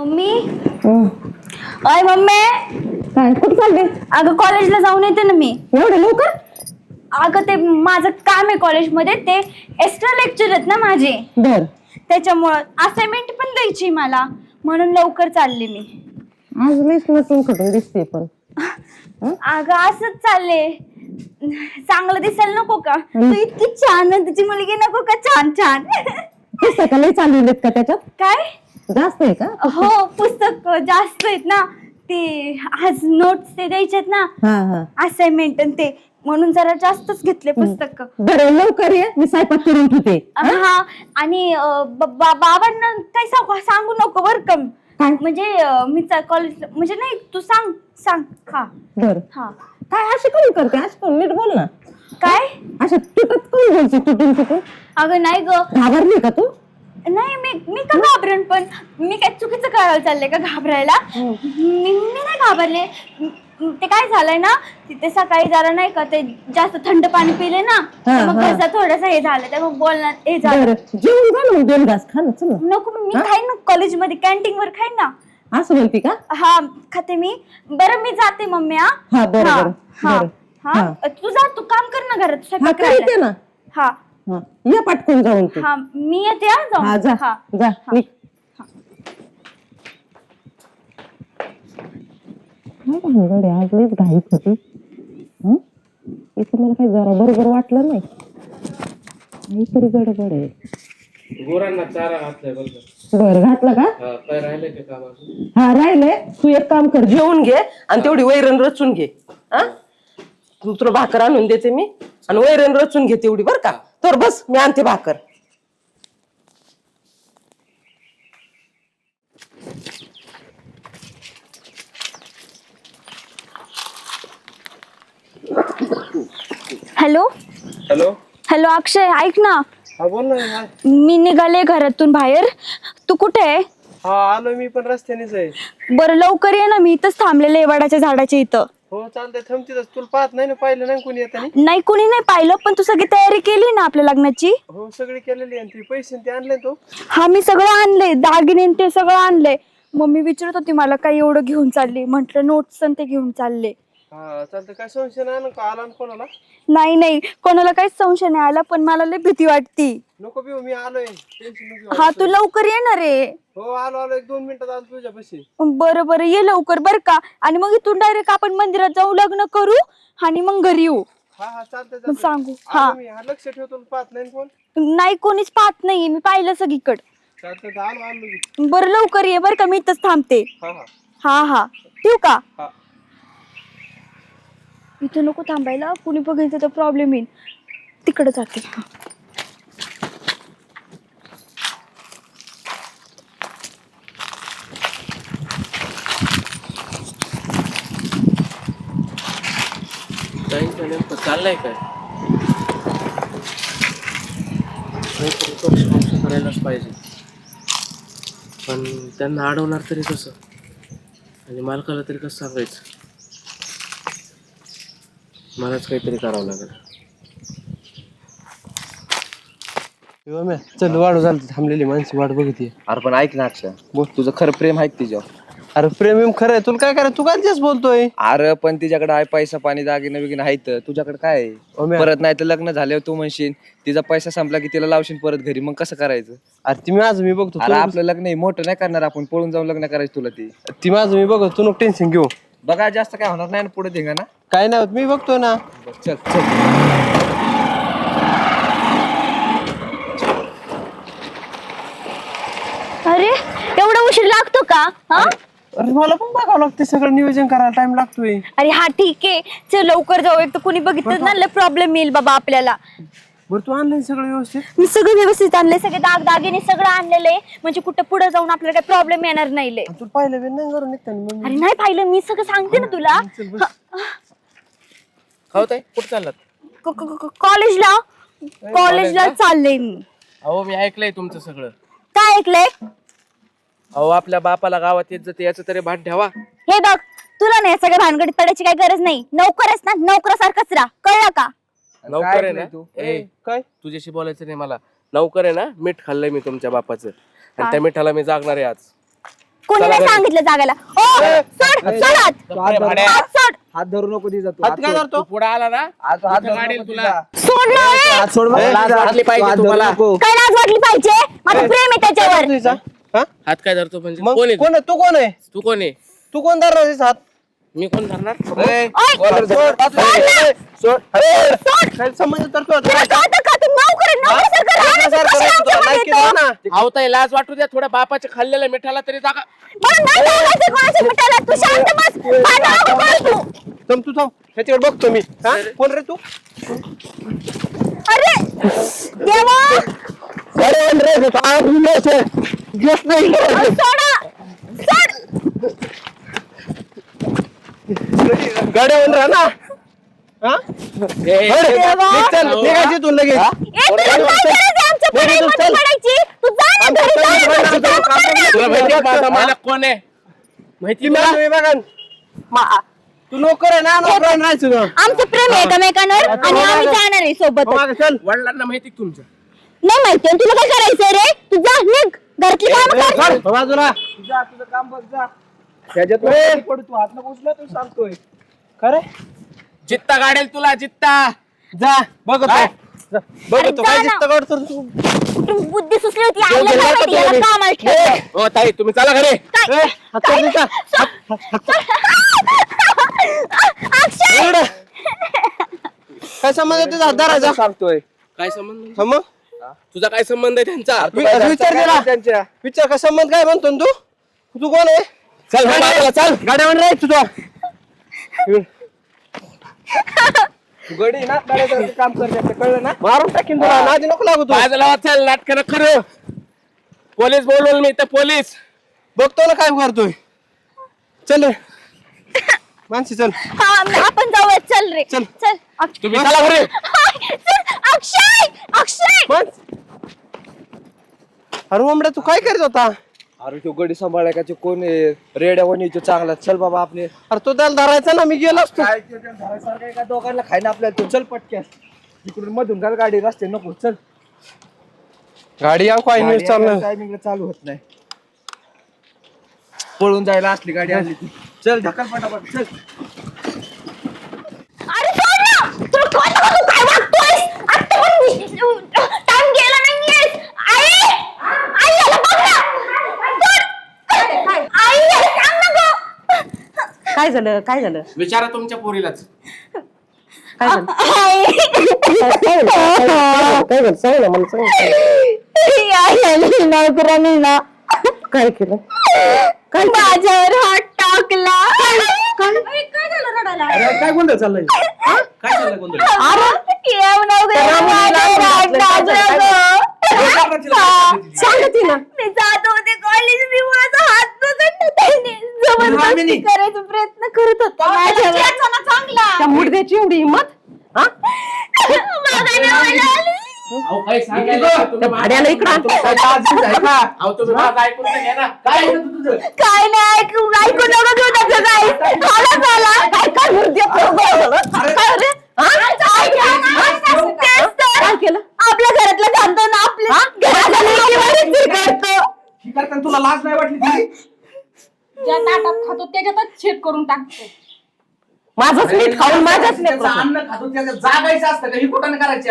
Mummy? हं. अय mummy. काय कुठं चालले? अगं कॉलेजला जाऊन येते ना मी. एवढं लवकर? अगं ते माझं काम आहे कॉलेजमध्ये ते एक्स्ट्रा लेक्चर आहेत ना माझे. बर. त्याच्यामुळं असाइनमेंट पण द्यायची मला. म्हणून लवकर चालले मी. आज लईच नसून खटून दिसते पण. अगं असंच चालले चांगलं दिसायला नको का? तू इतकी छान आहे, तुझी मुलगी नको का? छान छान. पुस्तकं लई चाललेत का त्याच्यात? काय? जास्त आहे का? हो पुस्तक जास्त आहेत ना. ते आज नोट्स ते द्यायच्यात ना. हा हा. असाइनमेंट ते. म्हणून जरा जास्तच घेतले पुस्तक. बरं लवकर ये. मी स्वयंपाक करून ठेवते. हा? आणि अं, ब- बा- बाबांना काही सांगू सांगू नको बर का. काय? म्हणजे अं, मी कॉलेज म्हणजे नाही तू सांग सांग. हा. बर. हा. काय अशी कोण करते? अशी कोण नीट बोल ना. काय? अशा तुटत कोण बोलते तुटून तुटून अगं नाही ग. घाबरली का तू? नाही मी मी का घाबरण पण? मी काय चुकीचं करायला चाललंय का घाबरायला? मी मी नाही घाबरले. म- ते काय झालंय ना तिथे सकाळी जरा नाही का ते जास्त थंड पाणी पिले ना हा, तर मग हा. कसं थोडंसं हे झालं तर मग बोलणं हे झालं. बरं. जेवण घाल मग दोन घास खा ना चल. ना. नको मी खाईन ना कॉलेजमध्ये कॅन्टीन वर खाईन ना. असं बोलती का? हा खाते मी. बरं मी जाते मम्मी हा. हा बरं हा, बरं हा, बरं. हा. तू जा तू काम कर ना घरात हा स्वयंपाक करते करायला. ना. हा. हा. ये पटकन जाऊन तू. हा मी येते हा हा जाऊन जा. हा. जा निघ. काय भानगड आहे? आज लईच घाईत होती. हं? इथं मला काही जरा बरोबर वाटलं नाही. काहीतरी गडबड आहे. गुरांना चारा घातलाय बरं का? बर घातलं का? हा, काय राहिलंय का काम अजून? हा राहिलंय. तू एक काम कर जेवून घे आणि तेवढी वैरण रचून घे. हा? तू तुला भाकर आणून देते मी आणि वैरण रचून घे तेवढी बर का? तर बस मी आणते भाकर. हॅलो? हॅलो? हॅलो अक्षय ऐक ना. हा बोल ना हा. मी निघाले घरातून बाहेर. तू कुठे आहे? हा आलो मी पण रस्त्यानेच आहे. बरं लवकर ये ना मी इथंच थांबलेले आहे वडाच्या झाडाच्या इथं. हो चालतंय. थांबतीच तुला पाहत नाही ना पाहिलं नाही कोणी येतानी? नाही कोणी नाही पाहिलं पण तू सगळी तयारी केली ना आपल्या लग्नाची? हो सगळी केलेली आणि ते पैसे ते आणले तो? हा मी सगळं आणले. दागिने आणि ते सगळं आणले. मम्मी विचारत होती मला काय एवढं घेऊन चालली? म्हंटल नोट्स आणि ते घेऊन चालले. हा चालतंय. काय संशय नाही ना? का आला ना कोणाला? नाही नाही. कोणाला काहीच संशय नाही आला पण मला लय भीती वाटती. नको बिऊ मी आलोय. टेन्शन नको घेऊ. हा तू लवकर येणार आहे हो आलो आलो. एक दोन मिनिटात आलो तुझ्या पैसे बरं बरं. ये लवकर बरं का? आणि मग इथून डायरेक्ट आपण मंदिरात जाऊ लग्न करू आणि मग घरी येऊ. हा हा. चालतंय मग चालतंय. सांगू. हा. आलो मी. हा लक्ष ठेवतो पाहत नाही ना कोण? नाही कोणीच पाहत नाहीये. मी पाहिलं सगळीकडं. आलो आलो मी. बरं लवकर ये. बरं का मी इथंच थांबते. हा हा. हा हा. ठेवू का? हा. इथं नको थांबायला कुणी बघितलं तर प्रॉब्लेम येईल. तिकडे जाते हा. ताईंचं नेमकं चाललंय काय? काहीतरी पक्ष करायलाच पाहिजे. पण त्यांना अडवणार तरी कसं? आणि मालकाला तरी कसं सांगायचं? मलाच काहीतरी करावं लागेल. चल वाढू झालं थांबलेली माणसं वाट बघते. अरे पण ऐक ना अक्षय बोल तुझं खरं प्रेम आहे तिच्यावर? अरे प्रेम खरं आहे तुला काय करायचं? तू काय बोलतोय? अरे पण तिच्याकडे आहे पैसा पाणी दागिने बिगिने आहेत. तुझ्याकडे काय. परत नाही तर लग्न झाल्यावर तू म्हणशील तिचा पैसा संपला की तिला लावशील परत घरी मग कसं करायचं? अरे ती माझं मी बघतो अरे तू- आपलं लग्न मोठं नाही करणार आपण पळून जाऊन लग्न करायचं तुला ती. ती माझं मी बघतो तू नको टेन्शन घेऊ. बघा जास्त काय होणार नाही ना पुढे धिंगा ना. काय नाही होत मी बघतो ना. चल चल. अरे एवढा उशीर लागतो का? हा? अरे मला पण बघावं लागते सगळं नियोजन करायला टाइम लागतोय. अरे हा ठीक आहे. चल लवकर जाऊ एक तर कुणी बघितलं ना प्रॉब्लेम येईल बाबा आपल्याला. बरं तू आणलं सगळं व्यवस्थित? मी सगळं व्यवस्थित आणले सगळे दाग दागिने सगळं आणलेलं. आहे म्हणजे कुठं पुढे जाऊन आपल्याला काही प्रॉब्लेम येणार नाही लय. तुला पाहिलं बी नाही करून निघताना मग अरे नाही पाहिलं मी सगळं सांगते ना तुला. कुठं चाललात? क- क- क- कॉलेजला. कॉलेजला चालले मी. अहो मी ऐकलंय तुमचं सगळं. काय ऐकलंय? अहो आपल्या बापाला गावात येत जाते याचं तरी भान ठेवा. हे बघ तुला नाही सगळ्या भानगडीत पडायची काही गरज नाही. नोकरच ना नोकरासारखंच राहा. कळलं का? नौकर आहे ना? तू? ए काय? तुझ्याशी बोलायचं नाही मला. नौकर आहे ना? मीठ खाल्लंय मी तुमच्या बापाचं. आणि त्या मिठाला मी जागणार आहे आज. कोणी नाही सांगितलं जागायला. ओ सोड सोड हात. हात धरू. नको. हात सोड. हात धरू नको तिचा तू हात काय धरतो पुढे आला ना? हात हात धरू नको तुला. तिचा. सोड ना ए. हात सोड बरं. लाज वाटली पाहिजे हात धरू तुम्हाला. नको. काय लाज वाटली पाहिजे? माझं प्रेम आहे त्याच्यावर. तुझा. हा? हात काय धरतो म्हणजे? मग कोण आहे कोण आहे? तू कोण आहे? तू कोण आहे? तू कोण धरणार हात? मी कोण धरणार? ए, ओय, सोड, सोड, सोड, सोड. ए, काय संबंध तर तू तुला आता- कळतं का? तू नोकर आहे, नोकरसारखं राहणं तू नोकरसारखं कशाला राहतो, तुला आमच्या लायकी मध्ये द्या येतो? ना. आवताय लाज वाटू द्या थोड्या बापाच्या खाल्लेल्या मिठाला तरी जागा. तू शांत बस. भांडण नको करू तू. थांब तू थांब. ह्याच्याकडे बघतो मी. हा? कोण रे तू? अरे देवा. सोडा सोड. गाड्यावर राहा ना. हा? अरे, देवा. निघ चल, निघायची तू लगेच. ए, तुला नाही, नाही, चल. आमच्या कामं माहिती आहे माझा मालक कोण आहे? माहिती किती तुला वेळा विभागन? तू नोकर आहे ना नोकर राहायचं ना आमचं प्रेम आहे एकमेकांवर आणि आम्ही जाणार आहे सोबत हो, मागं चल. वडिलांना माहिती आहे तुमच्या नाही माहिती आणि तुला काय करायचंय रे? तू जा निघ. घरातली काम ए, कर. चल, बाजूला. जा तुझं काम बघ जा. ह्याच्यात नको कधी पडू तू हात नको उचला तू सांगतोय. खरे? जित्ता गाडेल तुला जित्ता. जा बघतो. बघतो जा काय. जित्त काढतो तू? बुद्धी सुचली होती? आईला जेवढं काय लागतं माहिती याला तेवढं. कामाला ठेवलं. हो ताई तुम्ही चला घरी. काय? ए, हात काय? कर तिचा. अक्षय! एवढं. काय संबंध तुझा? हात धरायचा सांगतोय. काय संबंध? हा मग? तुझा काय संबंध आहे त्यांचा? वि- विचार दिला त्यांच्या. विचार का संबंध काय म्हणतो ना तू? तू कोण आहे? चल हो बाजूला, चल. गाड्यावर राह तुझा. तू गडी ना गाड्याचं काम कळलं ना? मारून टाकीन तुला नादी नको लागू तू. बाजूला चल नाटक खरं पोलीस बोलवलं मी तर पोलीस. बघतो ना काय करतोय चल रे. मानसी चल. हा आपण जाऊया. चल रे. चल. चल. अक्ष- तुम्ही चला घरी. हाय, चल, अक्षय! अक्षय! मानस. अरे ओमड्या तू काय करत होता? अरे तो गडी सांभाळाय का ते कोण आहे? रेड्या वणीचं चांगला. चल बाबा आपले. अरे तो त्याला धरायचा ना मी गेलो असतो. काय ते त्या झाडासारखं एका दोघांना खायला आपल्याला तो. चल पटक्यास. इकडून मधून घाल गाडी रस्ते नको. चल. गाडी या काय न्यूज टायमिंगला चालू होत नाही. पळून जायला असली गाडी आली ती. चल ढकल पटापट. चल अरे सोड ना तुला कळतं का तू काय वागतोयस आता पण टाइम गेला नाहीये आई आई याला बघ ना सोड आई याला सांग ना गं काय झालं? काय झालं? विचारा तुमच्या पोरीलाच. काय झालं? काय झालं सांग ना मला सांग नोकराने ना काय केलं? माझ्यावर हात टाकला. काय? झालं रडायला? अरे काय गोंधळ चाललाय? काय चाललंय गोंधळ? येऊ नोकराने माझ्यावर हात टाकला गं. सांग तिला. मी जात होते कॉलेज मी माझा हात पकडला त्याने. जबरदस्ती करायचा प्रयत्न करत होता. माझ्यावर चांगला. त्या मुडद्याची एवढी हिंमत हा? बघायला मला आली. अहो काय सांगायला त्या भाड्याला इकडं ऐकून काय आहे तुझं? काय नाही ऐकू ऐकू नको घेऊ त्याचं काय? झालं झाला. काय काय रे. काय केलं? आपल्या घरातलं खातो ना आपल्या घरातल्या लेकीवरच करतो. ही करताना तुला लाज नाही वाटली तुझी? ज्या ताटात खातो त्याच्यातच छेद करून टाकतो. माझंच मीठ खाऊन माझ्याच त्याचं लेकराचं. अन्न खातो त्याचं जागायचं असतं का? ही कुठं करायची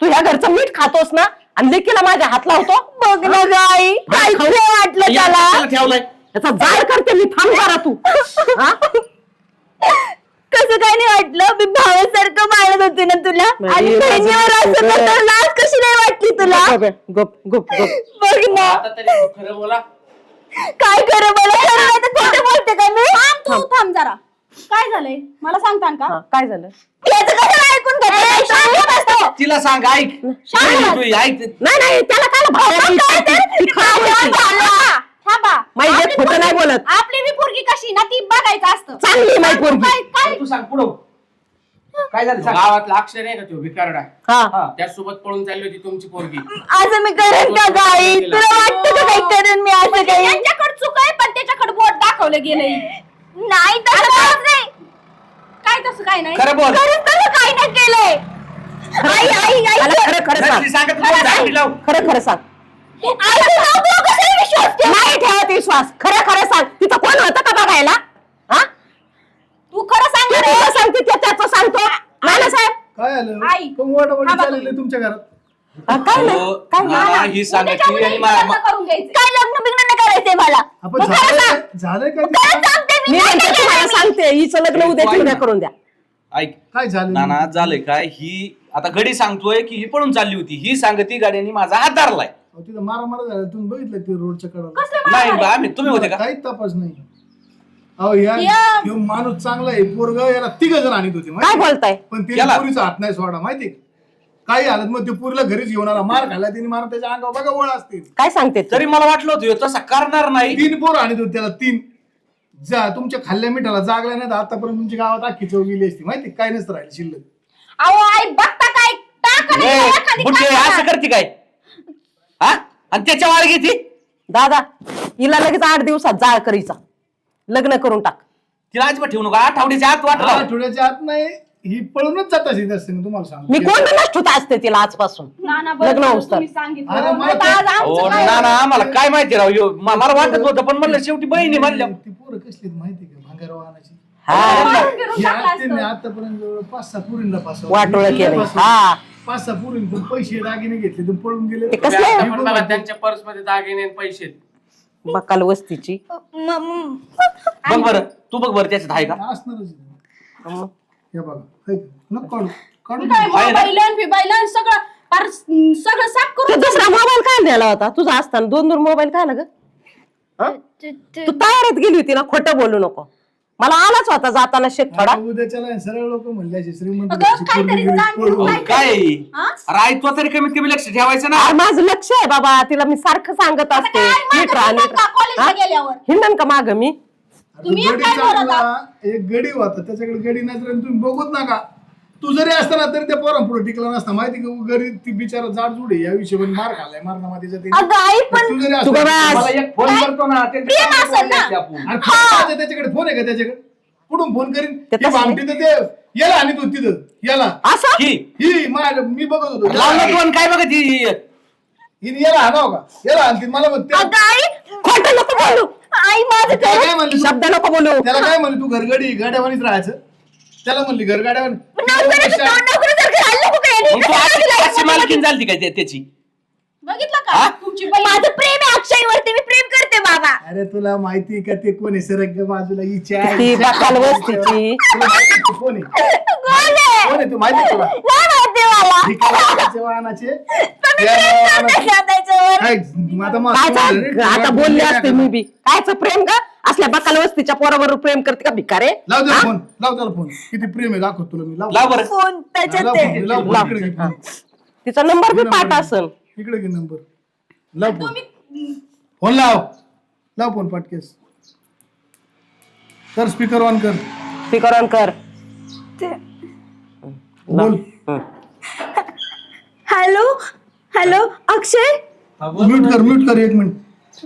तू ह्या घरचं मीठ खातोस ना आणि लेकीला माझ्या हात लावतो. बघ ना गाई काय खरं वाटलं त्याला? ठेवलाय. त्याचा जाळ करते मी थांब जरा तू. हा? कसं काय नाही वाटलं. मी भावासारखं मानत होते ना तुला. आणि बहिणीवर असं नाही. कसं लाज कशी नाही वाटली तुला? गप गप गप गप बघ ना. आता तरी खरं बोला. काय खरं मला खरं नाही तर खोटं बोलते का मी? थांब तू थांब. जरा. काय झालंय? मला सांगता का? हा, काय झालं? याचं कसं ऐकून घेतलं? शांत. तिला सांग ऐक. तू ऐक. नाही नाही त्याला काय भाव खराब माझ्यावर होती. झाला. थांबा माई लेक आपली खोटं नाही पोरगी- बोलत. आपली बी पोरगी कशी ना ती बघायचं असतं चांगली माई पोरगी काय काय तू सांग पुढं काय झालं सांग. गावातला अक्षर आहे का तो? भिकारडा. हा. त्यासोबत पळून चालली होती तुमची पोरगी. असं मी करेन का गाई? तुला वाटतं का काही करेन मी असं काही? यांच्याकडे चूक आहे पण त्याच्याकडे बोट दाखवलं गेलंय. नाही तसं काहीच नाही. काय तसं काय नाही? खरं बोल. खरंच तसं काही नाही केलंय. आई आई आई. मला खरं खरं सांग. सांगत. खरं खरं सांग. आई कशाला विश्वास विश्वास ठेव नाही ठेवत विश्वास. खरं खरं सांग. तिथं कोण होतं का बघायला? तू सांगते ते त्याचं सांगतो. नानासाहेब काय आलं? चाललेलं तुमच्या घरात? हा, काय नाही हो, काय नाही नाना ही आणि मा- लग्न करून घ्यायचं. काय लग्न बिग्न नाही करायचंय मला? आपण मग खरं झालंय सांग. काय- झालंय काय? खरं सांगते मी मी नाही म्हणते केलं तुम्हाला मी. सांगते हिचं लग्न उद्या. करून द्या. ऐक. काय झालं? नाना झालंय काय? ही आता गडी सांगतोय की ही पळून चालली होती. ही सांगती गाड्यांनी माझा हात धरलाय. अहो, तिथं मारामार झालं. तुम्ही बघितलं ते रोडच्या कडाला. कसले नाही आहे? आम्ही तुम्ही होते का? काहीच तपास नाही. अहो या या- ह्यो माणूस चांगला आहे. पोरग याला तिघ जण आणत होते काय माहिती? बोलताय? पण ते. पोरीचा हात नाही सोडा माहिती काही हालत मग ते पोरीला घरीच घेऊन आला मार खाल्ला तिने मार त्याच्या अंगावर बघा ओळ असते काय सांगते ते? तरी मला वाटलं होतं ह्यो तसा करणार नाही. तीन पोर आणत होते त्याला तीन. जा तुमच्या खाल्ल्या मिठाला जागला नाही तर आतापर्यंत तुमच्या गावात अख्खी चव गेली असती माहिती काय नसतं राहिलं शिल्लक. अहो आई बघता काय? टाका नाही, ए, एखादी बुट्टे, टाका. असं करते काय? हा? आणि त्याच्या वाळ घेते दादा हिला लगेच आठ दिवसात जाळ करीचा. लग्न करून टाक तिला अजिबात ठेवू नका आठवड्याच्या आत वाटला आठवड्याच्या आत नाही ही पळूनच जात असेल असते तुम्हाला सांगतो मी कोण नष्ट असते तिला आजपासून नाना लग्न बरं. तुम्ही सांगितलं अरे मला आता आज हो आमचं काय? ना ना आम्हाला काय माहिती राव ह्यो, म- मला वाटत होतं पण म्हणलं शेवटी बहिणी म्हणल्या ती पोरं कसली आहेत माहिती का भांगार वाहनाची हा मारून फिरून ही टाकलं आत्याने असतं. आतापर्यंत जवळ पाच सहा पुरींना पास वाटोळं केलंय. हा. पाच सहा पुरींतून पैसे दागिने घेतले तुम्ही पळून गेले ते कसले? आपण पण बघा म्हणते, त्यांच्या पर्समध्ये दागिने आणि पैसे आहेत. बकाल वस्तीची. म- म- बघ बरं तू बघ बरं त्याच्यात आहे का? असणारच आहे. हे बघा हे नको काढू काढू काय आहे ना? मोबाईल आणि फिबाईल आणि सगळं पार सगळं साफ तू करून दुसरा मोबाईल काय द्यायला होता. तुझा असताना दोन दोन मोबाईल काय ग ते- ते- तू तयारीत गेली होती ना खोटं बोलू नको. मला आलाच होता जाताना शेत थोडा उद्याच्याला सरळ लोक म्हणले असे श्रीमंत अगं, घरची काहीतरी पोरगी गेली, जाणीव पळून. नाही. काय हा? अरे आई तू तरी कमीत कमी लक्ष ठेवायचं ना अरे माझं लक्ष आहे बाबा तिला मी सारखं सांगत असते काय नीट माझं राहा हिंडण नीट का राहा. कॉलेजला? गेल्यावर हिंडन का माग मी तुम्ही एक गडी काय बोलत चालला, एक गडी होता त्याच्याकडे गडी नजर तुम्ही बघूत नका तू जरी असताना तरी त्या पोरा पुढे टिकला नसता. माहिती का? गडी ती बिचारा जाड जुडे या विषयी मार खाल्लाय. मारणामध्ये जाते. अगं आई पण तू जरी तू असता- बघा, मला एक फोन करतो ना ते- प्रेम असेल ना. आपण. अरे फोन करायचा त्याच्याकडे? फोन आहे का त्याच्याकडे? कुठून फोन करीन? भामटी तर ते याला आणि तू तिथं. याला. असं? ही. माझ्या मी बघत होतो. लावलं काय बघा ती हिने याला हाणाव का? याला आणतील मला मग त्या- अगं आई! खोटं नको बोलू. आई माझं त्याला काय काय म्हणली तू? शब्द नको बोलू. त्याला काय म्हणली तू? घरगडी गाड्यावानीच राहायचं? त्याला म्हणली घर गाड्यावानी नोकरीसारखं राहिलं नको का यांनी? मग तू अशी- अशी मालकीन झाली काय त्या- त्याची? बघितलं हा? का तुमची माझं प्रेम आहे अक्षयवरती मी प्रेम करते बाबा. अरे तुला माहिती आहे का ते कोण आहे? सरक बाजूला हिची आहे. ती बकाल वस्तीची. तुला माहिती आहे ते कोण आहे? कोण आहे? कोण आहे तू? माहिती आहे तुला? नाही माहिती मला ही काय वाहनाचे वाहनाचे पण मी या प्रेम वाहनाचे- करते का त्याच्यावर काय, आता मग- आता बोलले असते मी बी. कायचं प्रेम का असल्या बकाल वस्तीच्या पोराबरोबर प्रेम करते का भिकारे? लाव त्याला फोन लाव त्याला फोन किती प्रेम आहे दाखव तुला मी. लाव. लाव बरं. फोन त्याच्यात लाव ते फोन, लाव फोन, लाव. इकडे घे फोन. तिचा नंबर बी पाठ. असन इकडे घे नंबर. लाव फोन फोन लाव. लाव फोन पटकेस कर स्पीकर ऑन कर. स्पीकर ऑन कर. बोल. हॅलो? हॅलो? अक्षय? म्यूट कर म्यूट कर एक मिनिट.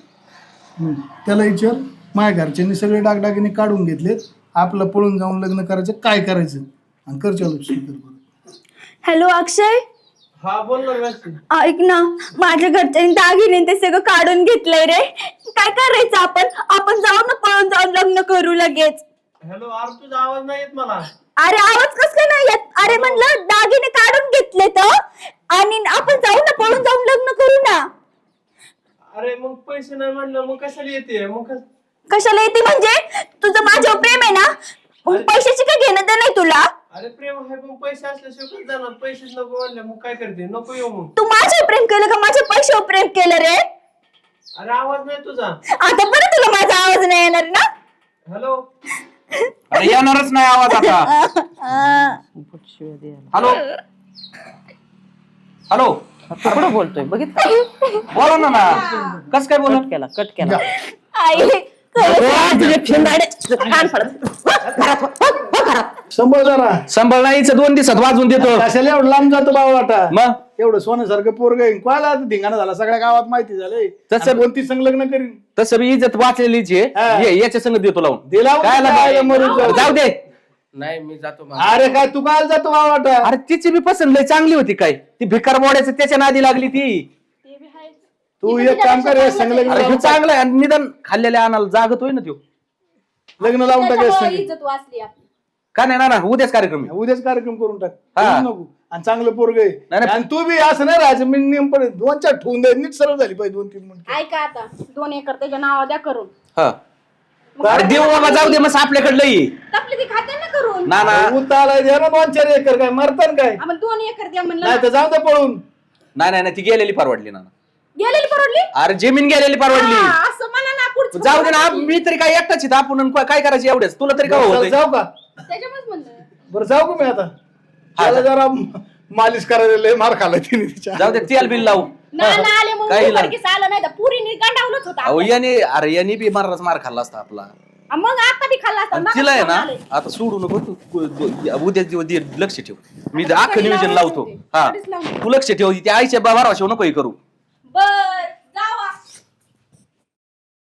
हम्म. त्याला विचार. माझ्या घरच्यांनी सगळे डागडागिने काढून घेतलेत आपलं पळून जाऊन लग्न करायचं काय करायचं? आणि कर चालू हॅलो अक्षय? हा बोल ना व्यवस्थित. ऐक ना माझ्या घरच्यांनी दागिने ते सगळं काढून घेतलंय रे. काय करायचं आपण? आपण जाऊ ना पळून जाऊन लग्न करू लगेच. हॅलो अरे तुझा आवाज नाही येत मला. अरे आवाज कस काय नाही येत? अरे म्हणलं दागिने काढून घेतले तर? आणि आपण जाऊ ना पळून जाऊन लग्न करू ना. अरे मग पैसे नाही म्हणलं मग कशाला येते? मग कस- कशाला येते म्हणजे? तुझं माझ्यावर प्रेम आहे ना? मग पैशाची काय घेणं तर नाही तुला? अरे प्रेम आहे पण पैसे असल्याशिवाय कसं जाणार? पैसेच नको म्हणले मग काय करते? नको येऊ मग. तू माझ्यावर प्रेम केलं का? माझ्या पैशावर प्रेम केलं रे? अरे आवाज नाही तुझा. आता परत तुला माझा आवाज नाही येणार ना? हॅलो? अरे येणारच नाही आवाज आता. आ. हॅलो? हॅलो? तू कुठं बोलतोय? बघितलं? बोला ना ना कस काय बोला? कट केला कट केला. आई तुझे फिंदाडे कान पडत घरात हो, हो, घरात संभळ जरा संभळ नाहीच दोन दिवसात वाजून देतो. कशाला एवढं लांब जातो बाबा वाटा मग? एवढं सोन्यासारखं पोरग कोणाला आता धिंगाणा झाला? सगळ्या गावात माहिती झालंय. तसं- कोणती संलग्न करीन? तसं बी इज्जत वाचलेलीच आहे. हा. ये, याच्या संग देतो लावून. दिला काय काय लागा? मरून जाऊ. जाऊ दे. नाही मी जातो मग. अरे काय तू काय जातो बाबा अरे तिची बी पसंत लय चांगली होती काय? ती भिकार मोड्याचं त्याच्या नादी लागली ती. तू इथं एक काम कर या संग लग्न अरे हे लावून टाक. चांगलं आहे आणि निदान खाल्लेल्या अनाला जागतोय ना त्यो. लग्न लावून टाक या त्याच्यामुळे संग. इज्जत वाचली आपली. का नाही ना ना उद्याच कार्यक्रम आहे. उद्याच कार्यक्रम करून टाक. हा. करू नको. आणि चांगलं पोरग नाही, नाही. आणि तू बी असं नाही राहायचं मी नियम पडे दोन चार ठेवून दे नीट सरळ झाली पाहिजे दोन तीन मिनिट. ऐका आता दोन एकर त्याच्या नावा द्या करून. हा. अरे देव बाबा जाऊ दे मग आपल्याकडलं ये टाकली ती खाते ना करून. ना ना. उताला द्या ना दोन चार एकर काय मरतान काय? आपण दोन एकर द्या म्हणलं नाही तर जाऊ दे पळून. नाही नाही नाही ती गेलेली परवडली ना. गेलेली परवडली? अरे जमीन गेलेली परवडली. हा, असं ना पुढचं जाऊ दे ना मी तरी काय एकटाच इथं आपण आणि काय करायचं एवढंच? तुला तरी काय चल, होत जाऊ का? त्याच्यामुळेच म्हणलं. बरं जाऊ का मी आता? त्याला जरा मालिश करायला लय मार खाल्ला तिने तिच्या. जाऊ दे तेल बिल लावू. ना ना आले मग काही उघडकीस आलं नाही तर पुरीने गांडावलंच होता अहो याने अरे याने बी मारलाच मार खाल्ला असता आपला. मग आता बी खाल्ला असता आणि तिला आहे ना आले. आता सोडू नको तू. उद्या दिवस दे- लक्ष ठेव. मी अख्खं नियोजन लावतो. हा. तू लक्ष ठेव त्या आईच्या बाबा नको हे करू. Bye!